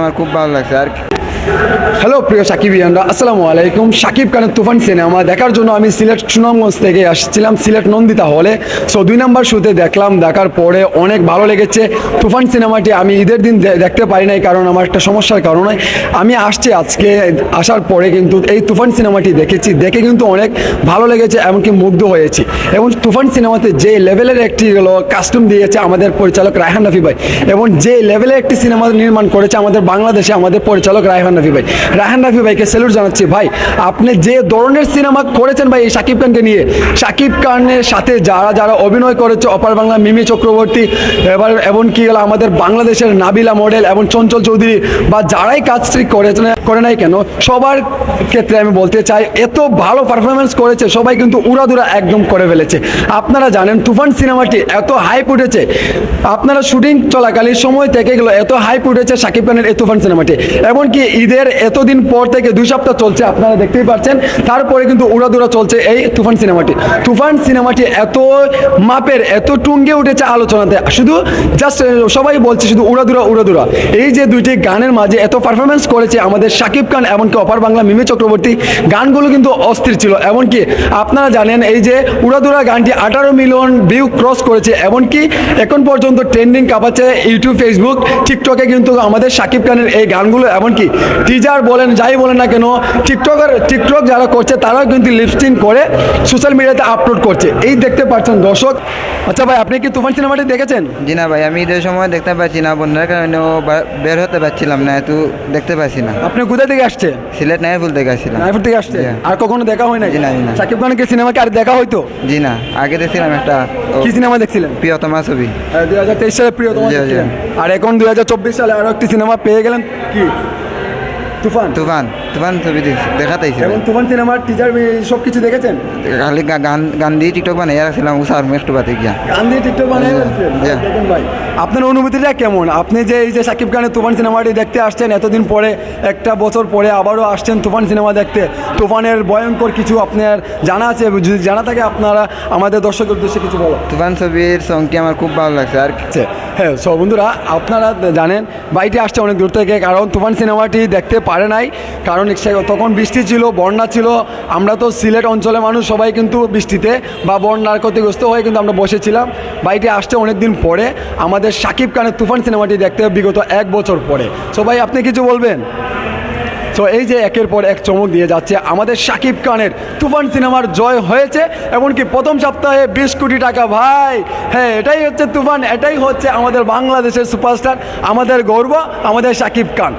আমার খুব ভালো লাগছে। আর হ্যালো প্রিয় সাকিব ইয়ানরা, আসসালামু আলাইকুম। সাকিব খানের তুফান সিনেমা দেখার জন্য আমি সিলেট সুনামগঞ্জ থেকে আসছিলাম, সিলেট নন্দিতা হলে সো দুই নাম্বার শুতে দেখলাম, দেখার পরে অনেক ভালো লেগেছে। তুফান সিনেমাটি আমি ঈদের দিন দেখতে পারি নাই, কারণ আমার একটা সমস্যার কারণে। আমি আসছি আজকে, আসার পরে কিন্তু এই তুফান সিনেমাটি দেখেছি। দেখে কিন্তু অনেক ভালো লেগেছে, এমনকি মুগ্ধ হয়েছি। এবং তুফান সিনেমাতে যে লেভেলের একটি কাস্টম দিয়েছে আমাদের পরিচালক রায়হান রফি ভাই, এবং যে লেভেলের একটি সিনেমা নির্মাণ করেছে আমাদের বাংলাদেশে, আমাদের পরিচালক রায়হান রফি ভাই। রায়হান রফি ভাইকে স্যালুট জানাচ্ছি। ভাই, আপনি যে ধরনের সিনেমা করেছেন ভাই এই শাকিব খানকে নিয়ে, শাকিব খানের সাথে যারা যারা অভিনয় করেছে, অপার বাংলা, মিমি চক্রবর্তী, এবার এমন কি হলো আমাদের বাংলাদেশের নাবিলা মডেল এবং চঞ্চল চৌধুরী, বা যারাই কাজটি করেছেন করে নাই কেন, সবার ক্ষেত্রে আমি বলতে চাই, এত ভালো পারফরমেন্স করেছে, সবাই কিন্তু উড়াদুরা একদম করে ফেলেছে। আপনারা জানেন, তুফান সিনেমাটি এত হাইপ উঠেছে, আপনারা শুটিং চলাকালীন সময় থেকে গেলো, এত হাইপ উঠেছে শাকিব খানের এই তুফান সিনেমাটি এমনকি ঈদের এতদিন পর থেকে দুই সপ্তাহ চলছে, আপনারা দেখতেই পাচ্ছেন তারপরে কিন্তু উড়াদুরা চলছে এই তুফান সিনেমাটি। তুফান সিনেমাটি এত মাপের, এত টুঙ্গে উঠেছে আলোচনাতে। শুধু জাস্ট সবাই বলছে শুধু উড়াদুরা উড়াদুরা এই যে দুইটি গানের মাঝে এত পারফরমেন্স করেছে আমাদের শাকিব খান, এমনকি অপার বাংলা মিমি চক্রবর্তী, গানগুলো কিন্তু অস্থির ছিল। এমনকি আপনারা জানেন, এই যে উড়াদুরা গানটি আঠারো মিলিয়ন ভিউ ক্রস করেছে। এমনকি এখন পর্যন্ত ট্রেন্ডিং কাঁপাচ্ছে ইউটিউব ফেসবুক টিকটকে কিন্তু আমাদের শাকিব খানের এই গানগুলো। এমনকি টিজার বলেন যাই বলেন না কেন টিকটকার টিকটক যারা করছে তারাও কিন্তু লিপস্টিং করে সোশ্যাল মিডিয়াতে আপলোড করছে। এই দেখতে পাচ্ছেন দর্শক। আচ্ছা ভাই আপনি কি তুফান সিনেমাটি দেখেছেন? জি না ভাই আমি ঈদের সময় দেখতে পাচ্ছি না বন্যার কারণে ও বের হতে পারছিলাম না এত দেখতে পাচ্ছি না। আপনি কোথা থেকে আসছে সিলেট নাইফুল থেকে আসছিলাম। নাইফুর থেকে আসছে আর কখনো দেখা হয় না জি না, জি না। শাকিব খানের কি সিনেমা কি আর দেখা হয়তো? জি না আগে দেখছিলাম একটা কি সিনেমা দেখছিলেন? প্রিয়তমা ছবি। দুই হাজার তেইশ সালে প্রিয়তম আর এখন দুই হাজার চব্বিশ সালে আরও একটি সিনেমা পেয়ে গেলেন কি? তুফান? তুফান তুফান ছবি দেখ- দেখাতেইছে এবং তুফান সিনেমার টিজার সব কিছু দেখেছেন? খালি গান গান দিয়ে টিকটক বানিয়ে রাখছিলাম উষার একটু বাতে গিয়া। গান দিয়ে টিকটক বানিয়ে ফেলছেন। ভাই আপনার অনুভূতিটা কেমন? আপনি যে এই যে সাকিব খানের তুফান সিনেমাটি দেখতে আসছেন এতদিন পরে একটা বছর পরে আবারও আসছেন তুফান সিনেমা দেখতে তুফানের ভয়ঙ্কর কিছু আপনার জানা আছে? যদি জানা থাকে আপনারা আমাদের দর্শকের উদ্দেশ্যে কিছু বলো। তুফান ছবির সংটি আমার খুব ভালো লাগছে। আর আছে হ্যাঁ সব বন্ধুরা, আপনারা জানেন বাড়িটি আসছে অনেক দূর থেকে, কারণ তুফান সিনেমাটি দেখতে পারে নাই। কারণ তখন বৃষ্টি ছিল, বন্যা ছিল। আমরা তো সিলেট অঞ্চলের মানুষ, সবাই কিন্তু বৃষ্টিতে বা বন্যার ক্ষতিগ্রস্ত হয়ে কিন্তু আমরা বসেছিলাম। বাড়িটি আসছে অনেক দিন পরে আমাদের সাকিব খানের তুফান সিনেমাটি দেখতে বিগত এক বছর পরে। সবাই আপনি কিছু বলবেন? তো এই যে একের পর এক চমক দিয়ে যাচ্ছে আমাদের শাকিব খানের। তুফান সিনেমার জয় হয়েছে, এমনকি প্রথম সপ্তাহে বিশ কোটি টাকা, ভাই। হ্যাঁ এটাই হচ্ছে তুফান, এটাই হচ্ছে আমাদের বাংলাদেশের সুপারস্টার, আমাদের গর্ব, আমাদের শাকিব খান।